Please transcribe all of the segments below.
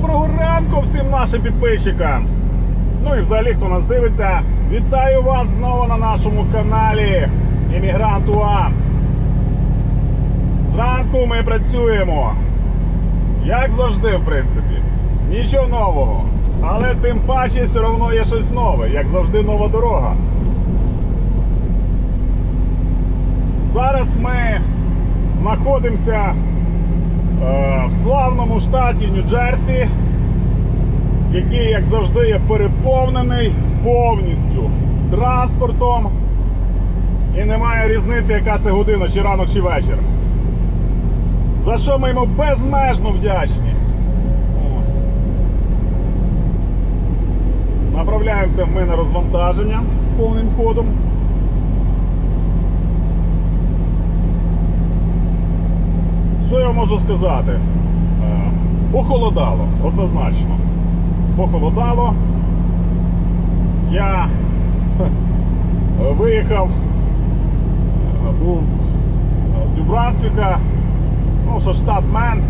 Доброго ранку всім нашим підписчикам. Ну і взагалі, хто нас дивиться, вітаю вас знову на нашому каналі Іммігрант УА. Зранку ми працюємо. Як завжди, в принципі. Нічого нового. Але тим паче все одно є щось нове, як завжди, нова дорога. Зараз ми знаходимося в славному штаті Нью-Джерсі, який, як завжди, є переповнений повністю транспортом. І немає різниці, яка це година, чи ранок, чи вечір. За що ми йому безмежно вдячні. Направляємося ми на розвантаження повним ходом. Що я можу сказати? Е, Похолодало, однозначно. Похолодало. Я виїхав, е, був з Нью-Брансвіка, ну, що штат Мен,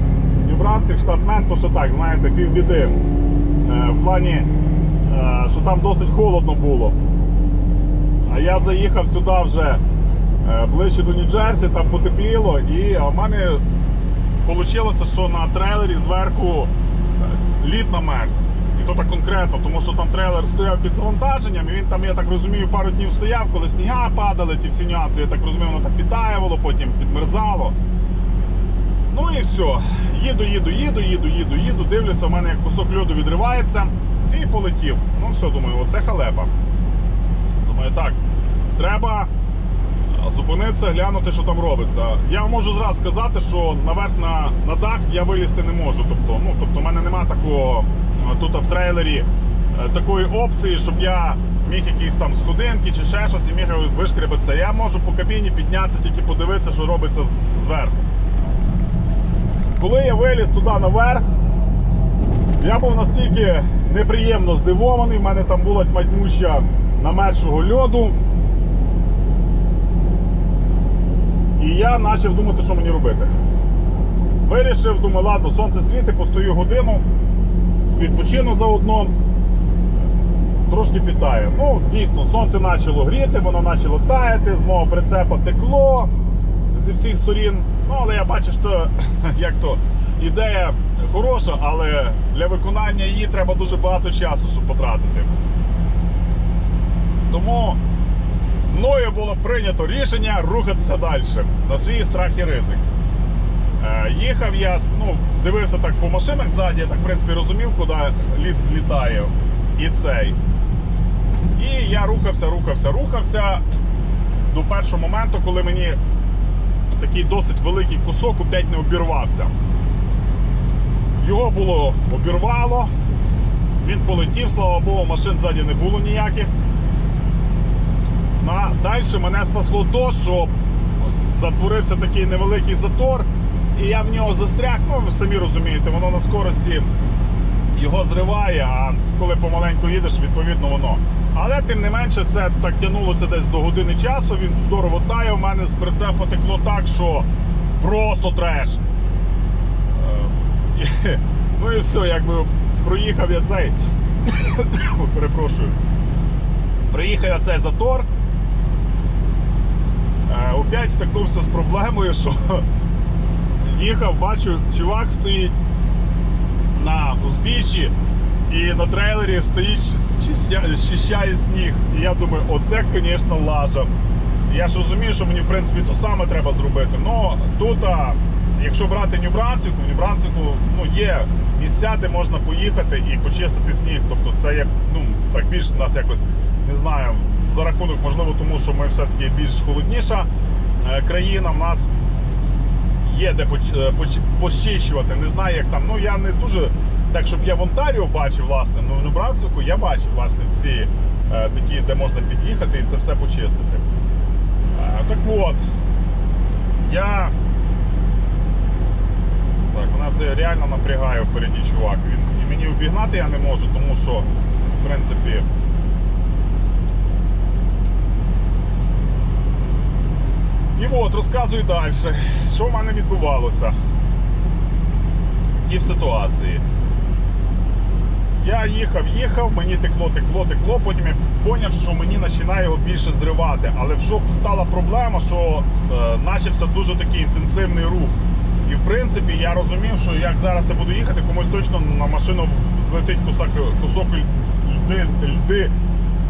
Нью-Брансвік, штат Мен, то що так, знаєте, півбіди. Е, В плані, е, що там досить холодно було. А я заїхав сюди вже е, ближче до Нью-Джерсі, там потепліло, і в мене вийшло, що на трейлері зверху е, лід намерз. І то так конкретно, тому що там трейлер стояв під завантаженням, і він там, я так розумію, пару днів стояв, коли сніга падали, ті всі нюанси, я так розумію, воно так підтаювало, потім підмерзало. Ну і все. Їду, їду, їду, їду, їду, їду, дивлюся, в мене як кусок льоду відривається і полетів. Ну все, думаю, оце халепа. Думаю, так, треба зупинитися, глянути, що там робиться. Я можу зразу сказати, що наверх на, на дах я вилізти не можу. Тобто, ну, тобто, в мене нема такого тут в трейлері е, такої опції, щоб я міг якісь там сходинки чи ще щось і міг вишкребатися. Я можу по кабіні піднятися, тільки подивитися, що робиться зверху. Коли я виліз туди наверх, я був настільки неприємно здивований. В мене там була тьматьмуща наметшого льоду. І я почав думати, що мені робити. Вирішив, думаю, ладно, сонце світить, постою годину, відпочину заодно, трошки питаю. Ну, дійсно, сонце почало гріти, воно почало таяти, з мого прицепа текло зі всіх сторін. Ну, але я бачу, що як то ідея хороша, але для виконання її треба дуже багато часу, щоб потратити. Тому було прийнято рішення рухатися далі на свій страх і ризик. Е, їхав я, ну, дивився так по машинах ззаді, я так в принципі розумів, куди лід злітає. І цей. І я рухався, рухався, рухався до першого моменту, коли мені такий досить великий кусок опять не обірвався. Його було обірвало, він полетів, слава Богу, машин ззаді не було ніяких. Ну, а далі мене спасло то, що затворився такий невеликий затор, і я в нього застряг. Ну, ви самі розумієте, воно на скорості його зриває, а коли помаленьку їдеш, відповідно воно. Але тим не менше, це так тягнулося десь до години часу. Він здорово тає. У мене з прицепа текло так, що просто треш. Е, Ну і все, якби проїхав я цей. Перепрошую. Приїхав я цей затор. Опять стикнувся з проблемою, що їхав, бачу, чувак стоїть на узбіччі і на трейлері стоїть, щищає сніг. І я думаю, оце, звісно, лажа. Я ж розумію, що мені в принципі то саме треба зробити. Ну тут, якщо брати Нью-Брансвіку, в Нью-Брансвіку ну, є місця, де можна поїхати і почистити сніг. Тобто це є ну, так більш нас якось не знаю, за рахунок, можливо, тому що ми все-таки більш холодніша країна. В нас є де поч- е, почищувати. Не знаю, як там. Ну я не дуже так, щоб я в Онтаріо бачив, власне, ну в Нью-Брансвіку я бачив власне ці е, такі, де можна під'їхати і це все почистити. Е, так от, я. Так, вона це реально напрягає впереді чувак. Він. І мені обігнати я не можу, тому що, в принципі. І от, розказую далі, що в мене відбувалося. Які в ситуації. я їхав, їхав, мені текло, текло, текло. Потім я зрозумів, що мені починає його більше зривати. Але що стала проблема, що е, почався дуже такий інтенсивний рух. І в принципі я розумів, що як зараз я буду їхати, комусь точно на машину злетить кусок, кусок льди, льди,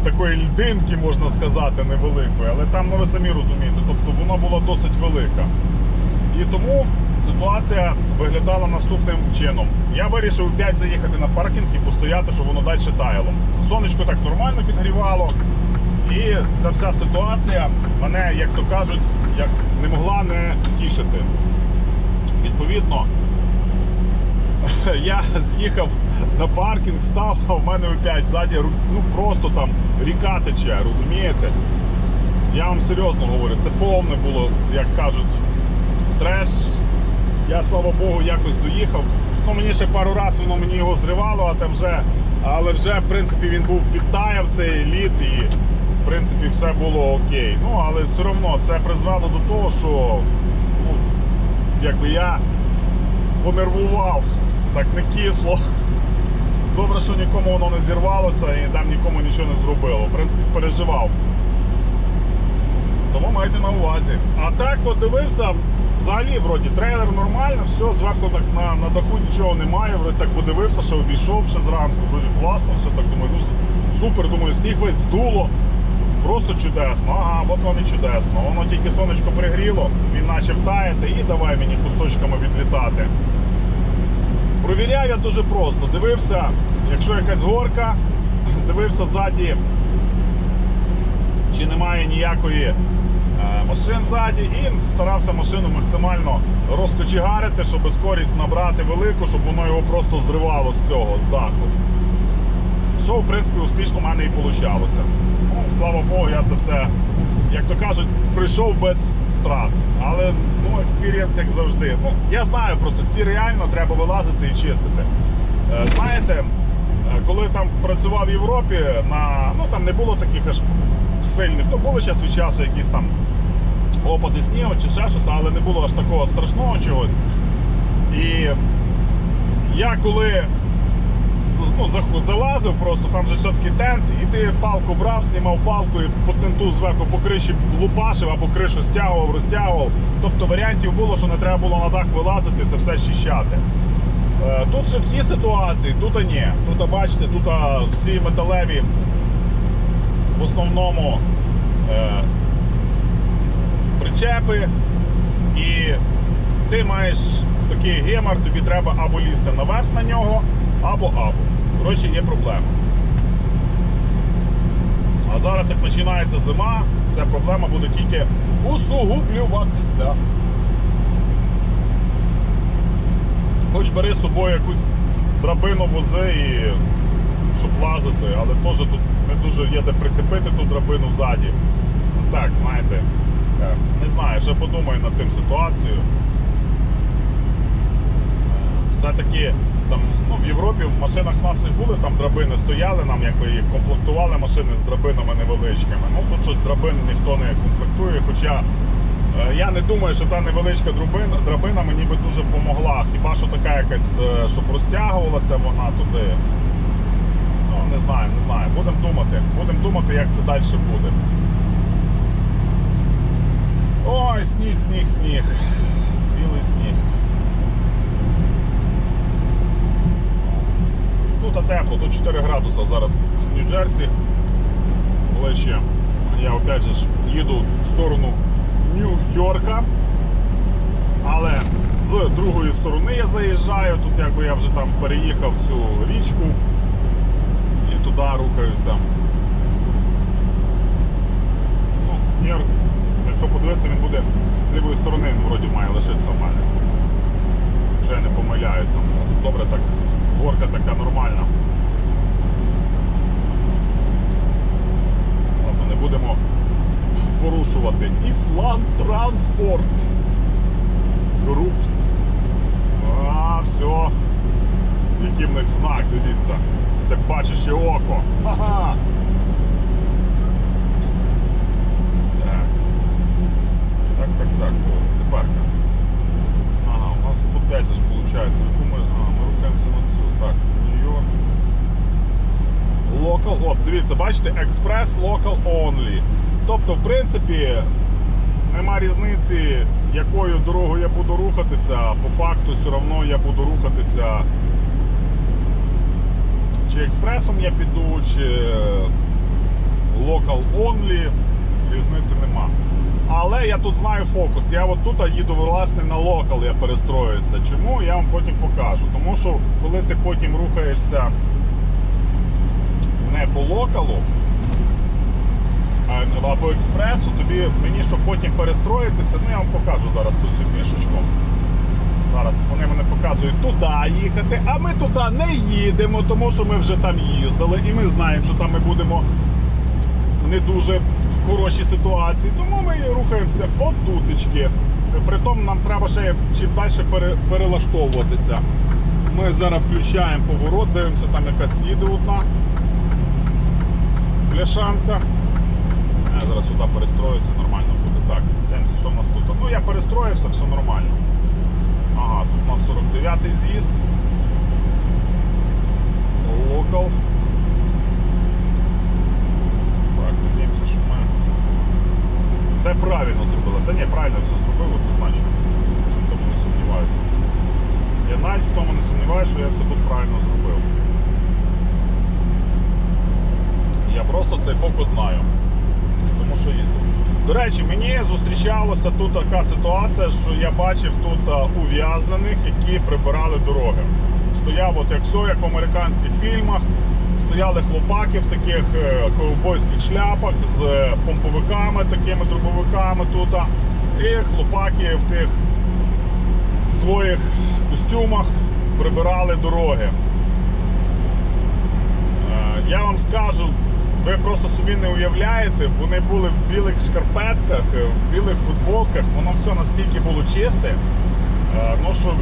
такої льдинки, можна сказати, невеликої. Але там, ну ви самі розумієте, тобто воно було досить велика. І тому ситуація виглядала наступним чином. Я вирішив опять заїхати на паркінг і постояти, щоб воно далі таяло. Сонечко так нормально підгрівало. І ця вся ситуація мене, як то кажуть, як не могла не тішити. Відповідно, я з'їхав на паркінг, став, а в мене опять ззаді ну просто там ріка тече, розумієте? Я вам серйозно говорю, це повне було, як кажуть, треш. Я, слава Богу, якось доїхав. Ну, мені ще пару разів воно мені його зривало, а там вже, але вже, в принципі, він був підтаяв цей лід і, в принципі, все було окей. Ну, але все одно це призвело до того, що ну, якби я понервував, так не кисло. Добре, що нікому воно не зірвалося і там нікому нічого не зробило. В принципі, переживав. Тому майте на увазі. А так от дивився, взагалі вроді трейлер нормально, все, зверху так на, на даху нічого немає. Вроді так подивився, що обійшов ще зранку, вроді класно, все так думаю, ну супер, думаю, сніг весь здуло. Просто чудесно. Ага, от вам і чудесно. Воно тільки сонечко пригріло, він почав таяти і давай мені кусочками відлітати. Провіряв я дуже просто. Дивився, якщо якась горка, дивився ззаді, чи немає ніякої е, машин ззаді, і старався машину максимально розкочегарити, щоб скорість набрати велику, щоб воно його просто зривало з цього, з даху. Що, в принципі, успішно в мене і вийшло. Ну, слава Богу, я це все, як то кажуть, пройшов без втрат. Але ну, експірієнс, як завжди. Ну, я знаю просто, ці реально треба вилазити і чистити. Е, Знаєте, е, коли там працював в Європі, на, ну там не було таких аж сильних, ну були час від часу якісь там опади снігу чи ще щось, але не було аж такого страшного чогось. І я коли ну, залазив просто, там же все-таки тент, і ти палку брав, знімав палку і по тенту зверху по криші лупашив або кришу стягував, розтягував. Тобто варіантів було, що не треба було на дах вилазити, це все щищати. Е, Тут же в тій ситуації, тут ні. Тут, бачите, тут всі металеві в основному е, причепи, і ти маєш такий гемор, тобі треба або лізти наверх на нього, або або. Коротше, є проблема. А зараз, як починається зима, ця проблема буде тільки усугублюватися. Хоч бери з собою якусь драбину вози і щоб лазити, але теж тут не дуже є де прицепити ту драбину ззаді. Ну так, знаєте, е, не знаю, ще подумаю над тим ситуацією. Е, Все-таки там ну, в Європі в машинах і були, там драбини стояли, нам якби їх комплектували машини з драбинами невеличкими. Ну тут щось драбин ніхто не комплектує, хоча е, я не думаю, що та невеличка драбина, драбина мені би дуже допомогла. Хіба що така якась, е, щоб розтягувалася вона туди. Ну, не знаю, не знаю. Будемо думати. Будемо думати, як це далі буде. Ой, сніг, сніг, сніг. Білий сніг. Тут а тепло, тут 4 градуса зараз в Нью-Джерсі. Коли ще я опять же їду в сторону Нью-Йорка. Але з другої сторони я заїжджаю, тут якби я вже там переїхав цю річку і туди рухаюся. Ну, Нью-Йорк, якщо подивитися, він буде з лівої сторони, він вроді має лишитися в мене. Якщо я не помиляюся. Добре, так, горка така нормальна. Ладно, не будемо порушувати. Ісланд Транспорт. Групс. А, все. Який в них знак, дивіться. Все бачище око. Ха-ха. Так. Так, так, так. Тепер. Ага, у нас тут опять же виходить. Ми, а, ми рухаємося на. Так, Нью-Йорк. дивіться, бачите, Express Local Only. Тобто, в принципі, нема різниці, якою дорогою я буду рухатися. По факту, все одно я буду рухатися. Чи експресом я піду, чи Local Only, різниці нема. Але я тут знаю фокус. Я от тут їду власне на локал, я перестроюся. Чому? Я вам потім покажу. Тому що коли ти потім рухаєшся не по локалу, а по експресу, тобі мені, щоб потім перестроїтися, ну я вам покажу зараз ту всю фішечку. Зараз вони мене показують туди їхати, а ми туди не їдемо, тому що ми вже там їздили і ми знаємо, що там ми будемо не дуже хорошій ситуації. Тому ми рухаємося отутечки. Притом нам треба ще чим далі перелаштовуватися. Ми зараз включаємо поворот, дивимося, там якась їде одна пляшанка. Я зараз сюди перестроюся, нормально буде. Так, дивимося, що в нас тут. Ну я перестроївся, все нормально. Ага, тут у нас 49-й з'їзд. Локал. Так, надіємося, що ми все правильно зробили. Та ні, правильно все зробив, однозначно. В тому не сумніваюся. Я навіть в тому не сумніваюся, що я все тут правильно зробив. Я просто цей фокус знаю. Тому що їздив. До речі, мені зустрічалася тут така ситуація, що я бачив тут ув'язнених, які прибирали дороги. Стояв, от як все, як в американських фільмах, стояли хлопаки в таких е, ковбойських шляпах з помповиками, такими дробовиками тут. І хлопаки в тих своїх костюмах прибирали дороги. Е, Я вам скажу, ви просто собі не уявляєте, вони були в білих шкарпетках, е, в білих футболках, воно все настільки було чисте. Ну що,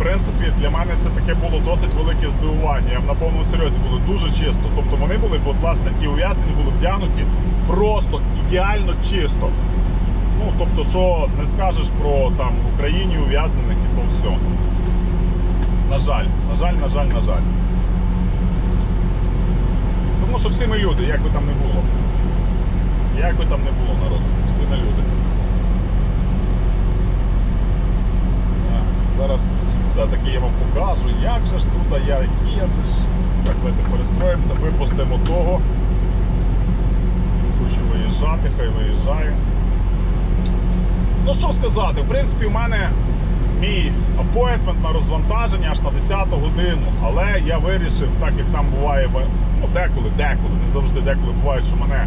принципі, для мене це таке було досить велике здивування. Я на повному серйозі було дуже чисто. Тобто вони були, от, власне, ті ув'язнені були вдягнуті просто ідеально чисто. Ну, тобто, що не скажеш про там в Україні ув'язнених і то все. На жаль, на жаль, на жаль, на жаль. Тому що всі ми люди, як би там не було. Як би там не було народ, всі ми люди. Так, зараз все-таки я вам покажу, як же ж тут, я, які я же ж. Так, давайте перестроїмося, випустимо того. Хочу виїжджати, хай виїжджає. Ну що сказати, в принципі, у мене мій апойтмент на розвантаження аж на 10 годину, але я вирішив, так як там буває ну, деколи, деколи, не завжди деколи буває, що мене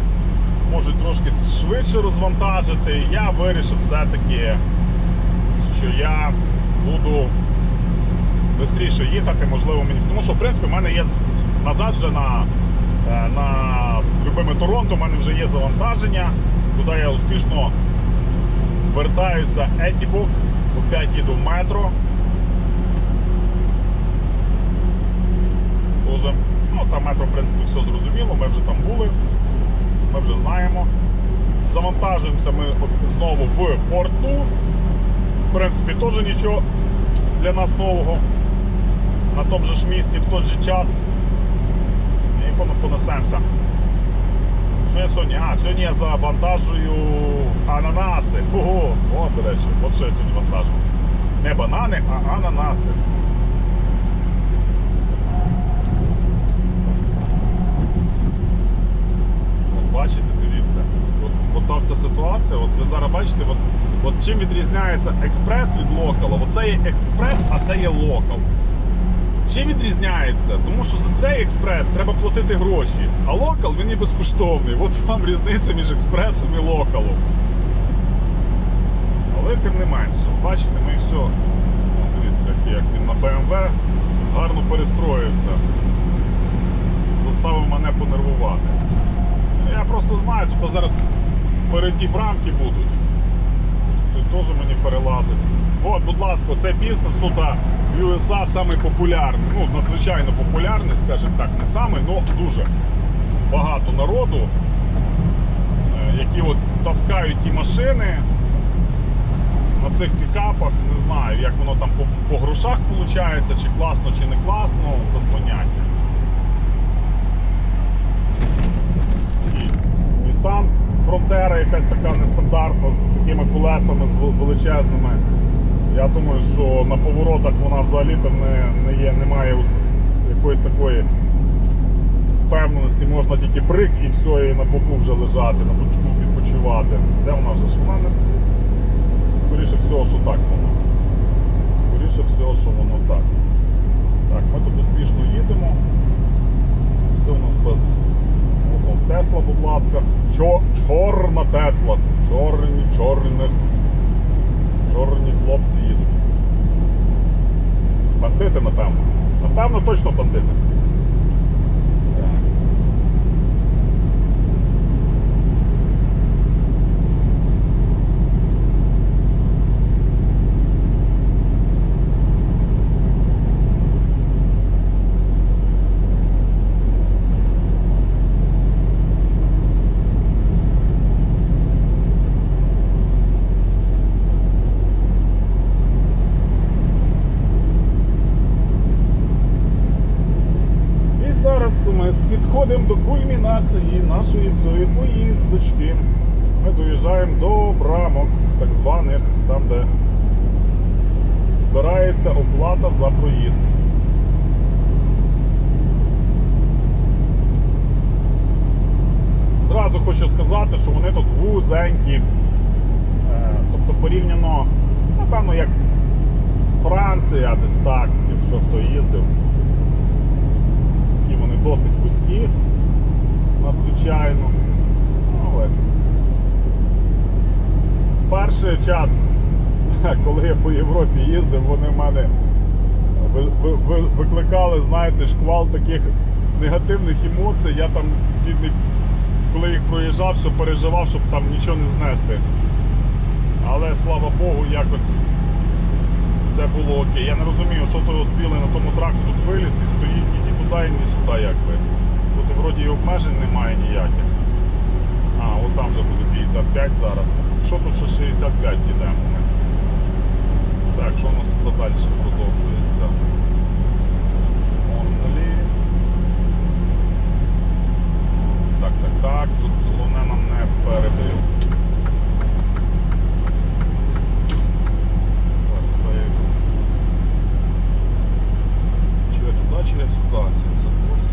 можуть трошки швидше розвантажити. Я вирішив все-таки, що я буду швидше їхати, можливо, мені. Тому що, в принципі, в мене є назад вже на, е, на любиме Торонто, в мене вже є завантаження, куди я успішно вертаюся Етібок, опять їду в метро. Тоже, ну, там метро, в принципі, все зрозуміло, ми вже там були, ми вже знаємо. Завантажуємося ми знову в порту. В принципі, теж нічого для нас нового. На тому же місці в той же час. І пон- понесемося. Що я сьогодні? А, сьогодні я завантажую ананаси. Ого, о, до речі, от що я сьогодні вантажу. Не банани, а ананаси. От бачите, дивіться. От, от та вся ситуація. От ви зараз бачите, от, от чим відрізняється експрес від локала. Оце є експрес, а це є локал. Чим відрізняється? Тому що за цей експрес треба платити гроші, а локал він є безкоштовний. От вам різниця між експресом і локалом. Але тим не менше, бачите, ми все. О, Дивіться, як, як він на BMW гарно перестроївся. Заставив мене понервувати. Ну, Я просто знаю, тут зараз впереді брамки будуть. Тут теж мені перелазить. От, будь ласка, цей бізнес тут в USA самий популярний. Ну, надзвичайно популярний, скажімо так, не самий, але дуже багато народу, е, які от таскають ті машини на цих пікапах. Не знаю, як воно там по, по грошах виходить, чи класно, чи не класно, без поняття. Nissan Frontera якась така нестандартна з такими колесами з величезними. Я думаю, що на поворотах вона взагалі там не, не, є, немає якоїсь такої впевненості, можна тільки брик і все, і на боку вже лежати, на бочку відпочивати. Де вона ж? Вона не. Скоріше всього, що так воно. Скоріше всього, що воно так. Так, ми тут успішно їдемо. Це у нас без Тесла, будь ласка. Чо, чорна Тесла. Чорні, чорних. Чорні хлопці їдуть. Бандити, напевно. Напевно, точно бандити. Так. І зараз ми підходимо до кульмінації нашої цієї поїздочки. Ми доїжджаємо до брамок, так званих, там, де збирається оплата за проїзд. Зразу хочу сказати, що вони тут вузенькі. Е, Тобто порівняно, напевно, як Франція десь так, якщо хто їздив такі вони досить вузькі, надзвичайно. Ну, Але перший час, коли я по Європі їздив, вони в мене ви- ви- ви- викликали, знаєте, шквал таких негативних емоцій. Я там, коли їх проїжджав, все переживав, щоб там нічого не знести. Але слава Богу, якось все було окей. Я не розумію, що той от білий на тому траку тут виліз і стоїть і ні туди, і ні сюди, якби. Вроді і обмежень немає ніяких. А, от там вже буде 55 зараз. Ну, що тут ще 65 йдемо ми. Так, що у нас тут далі продовжується? Монголі. Так, так, так. Тут головне нам не куди? Чи я туди, чи я сюди? Це, це ось.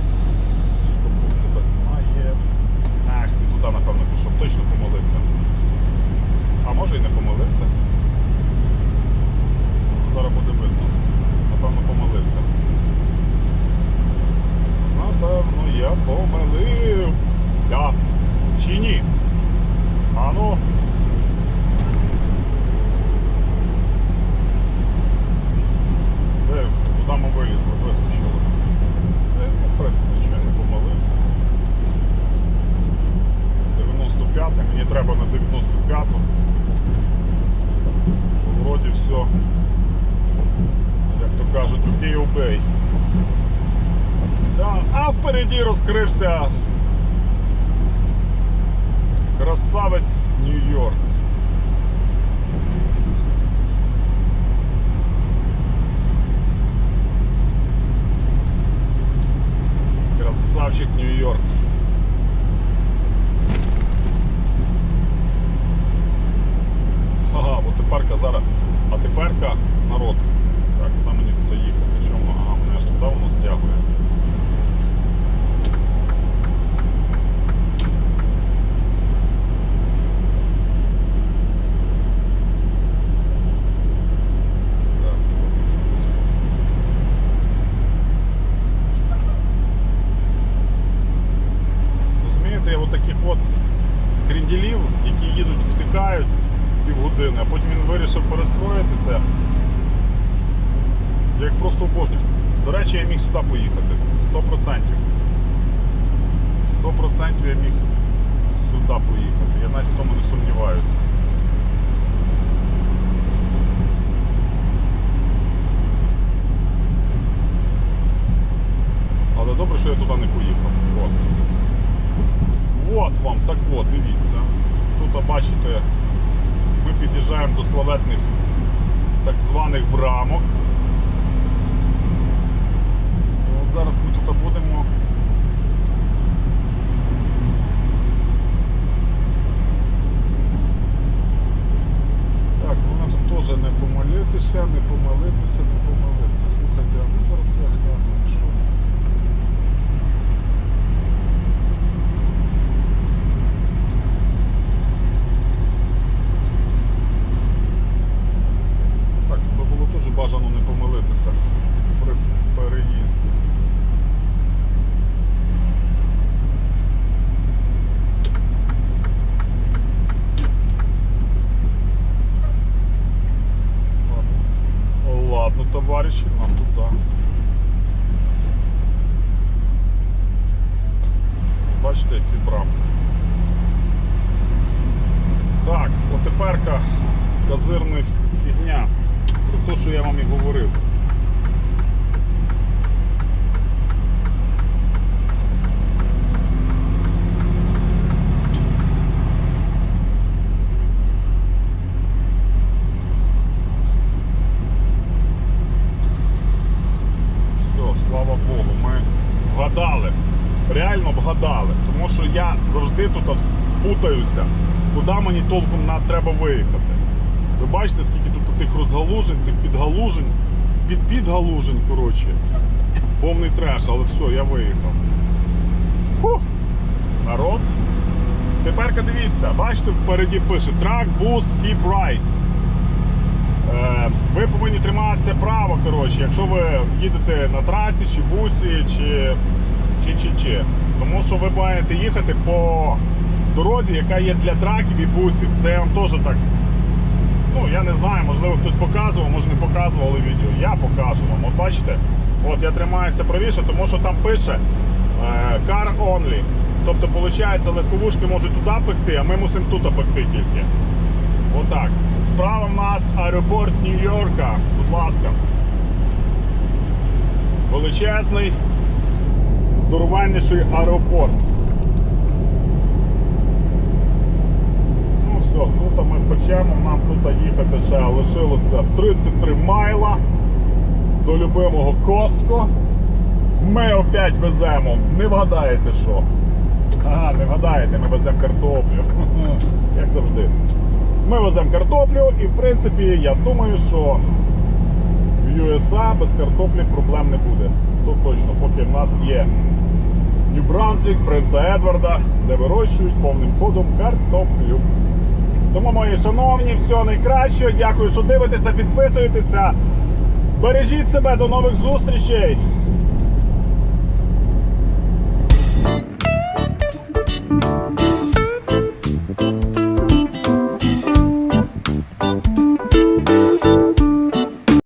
Хто Бог тебе знає. Ах, не туди, напевно, пішов. Точно помолився. А може і не помилився. Зараз буде видно. Напевно, помилився. Напевно, я помилився. Чи ні? А ну. Дивимося, куди ми вилізли, вискочили. Та, ну, в принципі, нічого я не помилився. 95 мені треба на 95-ту. Що вроді все, як то кажуть, окей обей. Та, а впереді розкрився красавець Нью-Йорк. Красавчик Нью-Йорк. Ага, от теперка зараз. А теперка народ. Так, куди мені туди їхати? Чому? Ага, мене ж туди воно стягує. Так, Розумієте, от таких от кренділів, які їдуть, втикають півгодини, а потім він вирішив перестроїтися. Я їх просто обожнюю. До речі, я міг сюди поїхати. 100%. 100% я міг сюди поїхати. Я навіть в тому не сумніваюся. Але добре, що я туди не поїхав. От. От вам, так от, дивіться. Тут бачите, ми під'їжджаємо до славетних так званих брамок. От зараз ми тут будемо не помолитися, не помолитися, не помолитися. Слухайте, а ну зараз я гляну, що. Путаюся, куди мені толком на- треба виїхати. Ви бачите, скільки тут тих розгалужень, тих підгалужень, під підгалужень, коротше. Повний треш, але все, я виїхав. Фух. Народ. Тепер дивіться, бачите, впереді пише Truck, bus, keep right. Е, ви повинні триматися право, коротше, якщо ви їдете на траці, чи бусі, чи, чи, чи, чи. Тому що ви маєте їхати по дорозі, яка є для траків і бусів. Це я вам теж так. Ну, я не знаю, можливо, хтось показував, може не показували відео. Я покажу вам. От бачите, от я тримаюся правіше, тому що там пише е, car only. Тобто, виходить, легковушки можуть туди пекти, а ми мусимо тут пекти тільки. Отак. Справа в нас аеропорт Нью-Йорка. Будь ласка. Величезний, здорованіший аеропорт. Все, тут ми печемо, нам тут їхати ще лишилося 33 майла до любимого Костко. Ми опять веземо. Не вгадаєте що? Ага, не вгадаєте, ми веземо картоплю. Як завжди. Ми веземо картоплю і в принципі я думаю, що в USA без картоплі проблем не буде. Тут точно, поки в нас є Нью-Брансвік, принца Едварда, де вирощують повним ходом картоплю. Тому, мої шановні, все найкраще. Дякую, що дивитеся, підписуєтеся. Бережіть себе, до нових зустрічей.